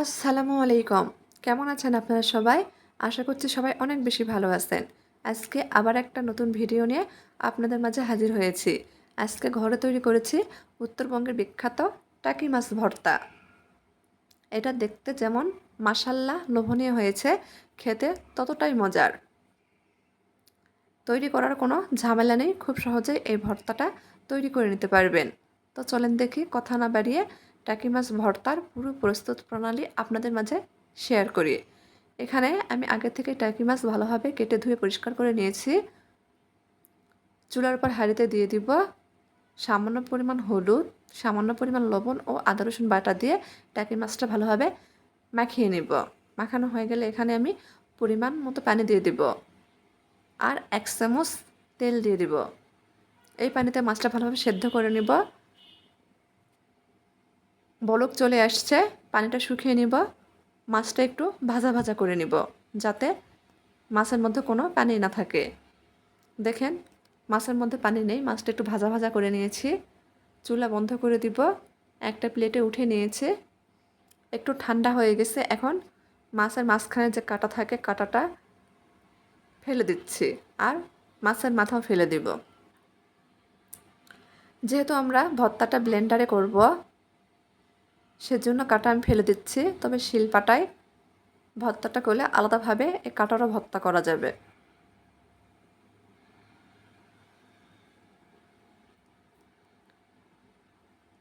আসসালামু আলাইকুম। কেমন আছেন আপনারা সবাই? আশা করছি সবাই অনেক বেশি ভালো আছেন। আজকে আবার একটা নতুন ভিডিও নিয়ে আপনাদের মাঝে হাজির হয়েছি। আজকে ঘরে তৈরি করেছি উত্তরবঙ্গের বিখ্যাত টাকি মাছ ভর্তা। এটা দেখতে যেমন মাসাল্লা লোভনীয় হয়েছে, খেতে ততটাই মজার। তৈরি করার কোনো ঝামেলা নেই, খুব সহজেই এই ভর্তাটা তৈরি করে নিতে পারবেন। তো চলেন দেখি, কথা না বাড়িয়ে টাকি মাছ ভর্তার পুরো প্রস্তুত প্রণালী আপনাদের মাঝে শেয়ার করি। এখানে আমি আগে থেকে টাকি মাছ ভালোভাবে কেটে ধুয়ে পরিষ্কার করে নিয়েছি। চুলার উপর হাঁড়িতে দিয়ে দিব সামান্য পরিমাণ হলুদ, সামান্য পরিমাণ লবণ ও আদা, রসুন বাটা দিয়ে টাকি মাছটা ভালোভাবে মাখিয়ে নিব। মাখানো হয়ে গেলে এখানে আমি পরিমাণ মতো পানি দিয়ে দিব আর এক চামচ তেল দিয়ে দিব। এই পানিতে মাছটা ভালোভাবে সেদ্ধ করে নিব। বলক চলে আসছে, পানিটা শুকিয়ে নিব, মাছটা একটু ভাজা ভাজা করে নিব, যাতে মাছের মধ্যে কোনো পানি না থাকে। দেখেন, মাছের মধ্যে পানি নেই, মাছটা একটু ভাজা ভাজা করে নিয়েছি। চুলা বন্ধ করে দিব, একটা প্লেটে উঠে নিয়েছে। একটু ঠান্ডা হয়ে গেছে, এখন মাছের মাঝখানে যে কাটা থাকে, কাটাটা ফেলে দিচ্ছি, আর মাছের মাথাও ফেলে দিব। যেহেতু আমরা ভর্তাটা ব্লেন্ডারে করব সেজন্য কাটা আমি ফেলে দিচ্ছি। তবে শিলপাটায় ভর্তাটা করলে আলাদাভাবে এই কাটারও ভর্তা করা যাবে।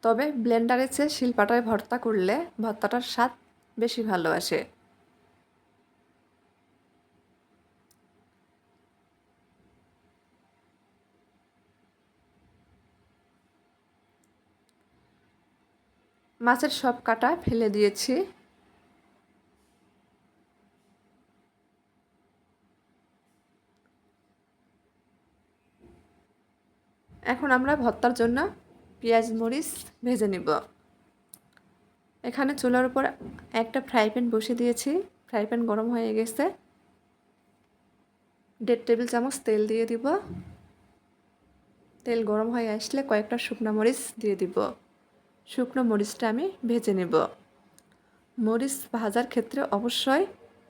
তবে ব্লেন্ডারে চেয়ে শিলপাটায় ভর্তা করলে ভর্তাটার স্বাদ বেশি ভালো আসে। মাছের সব কাটা ফেলে দিয়েছি। এখন আমরা ভর্তার জন্য পেঁয়াজ, মরিচ ভেজে নিব। এখানে চুলার উপর একটা ফ্রাই প্যান বসিয়ে দিয়েছি। ফ্রাই প্যান গরম হয়ে গেছে। দেড় টেবিল চামচ তেল দিয়ে দিব। তেল গরম হয়ে আসলে কয়েকটা শুকনো মরিচ দিয়ে দিব। শুকনো মরিচটা আমি ভেজে নেব। মরিচ ভাজার ক্ষেত্রে অবশ্যই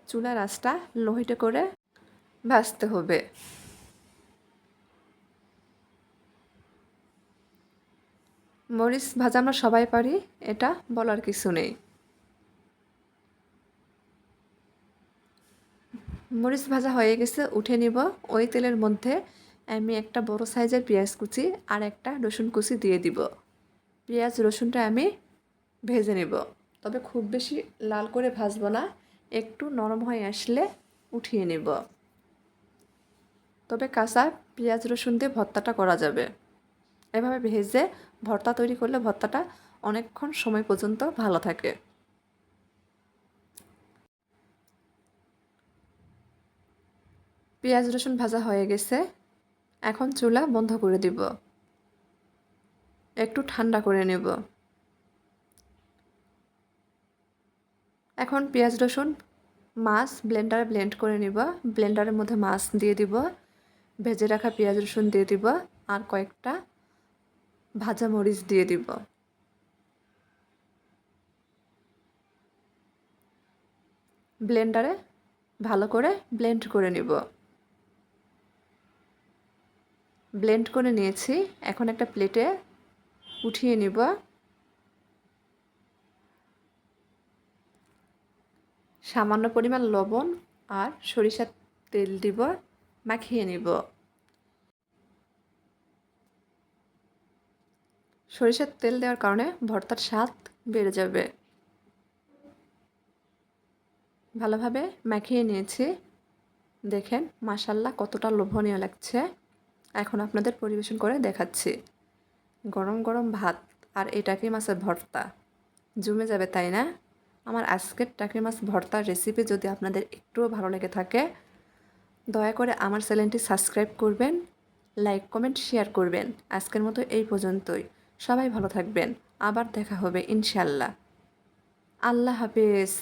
চুলার আঁচটা লোহিটে করে ভাজতে হবে। মরিচ ভাজা আমরা সবাই পারি, এটা বলার কিছু নেই। মরিচ ভাজা হয়ে গেছে, উঠে নিব। ওই তেলের মধ্যে আমি একটা বড় সাইজের পেঁয়াজ কুচি আর একটা রসুন কুচি দিয়ে দিব। পেঁয়াজ রসুনটা আমি ভেজে নেব। তবে খুব বেশি লাল করে ভাজবো না, একটু নরম হয়ে আসলে উঠিয়ে নেব। তবে কাঁচা পেঁয়াজ রসুন দিয়ে ভর্তাটা করা যাবে। এভাবে ভেজে ভর্তা তৈরি করলে ভর্তাটা অনেকক্ষণ সময় পর্যন্ত ভালো থাকে। পেঁয়াজ রসুন ভাজা হয়ে গেছে। এখন চুলা বন্ধ করে দিব। একটু ঠান্ডা করে নেব। এখন পেঁয়াজ, রসুন, মাছ ব্লেন্ডারে ব্লেন্ড করে নিব। ব্লেন্ডারের মধ্যে মাছ দিয়ে দিব, ভেজে রাখা পেঁয়াজ, রসুন দিয়ে দিব, আর কয়েকটা ভাজা মরিচ দিয়ে দিব। ব্লেন্ডারে ভালো করে ব্লেন্ড করে নিব। ব্লেন্ড করে নিয়েছি। এখন একটা প্লেটে উঠিয়ে নিব। সামান্য পরিমাণ লবণ আর সরিষার তেল দিব, মাখিয়ে নিব। সরিষার তেল দেওয়ার কারণে ভর্তার স্বাদ বেড়ে যাবে। ভালোভাবে মাখিয়ে নিয়েছি। দেখেন মাসাল্লা কতটা লোভনীয় লাগছে। এখন আপনাদের পরিবেশন করে দেখাচ্ছি। গরম গরম ভাত আর এই টাকি মাছের ভর্তা? জমে যাবে, তাই না? আমার আজকের টাকি মাছ ভর্তার রেসিপি যদি আপনাদের একটুও ভালো লেগে থাকে, দয়া করে আমার চ্যানেলটি সাবস্ক্রাইব করবেন লাইক কমেন্ট শেয়ার করবেন। আজকের মতো এই পর্যন্তই। সবাই ভালো থাকবেন। আবার দেখা হবে ইনশাল্লাহ আল্লাহ হাফেজ।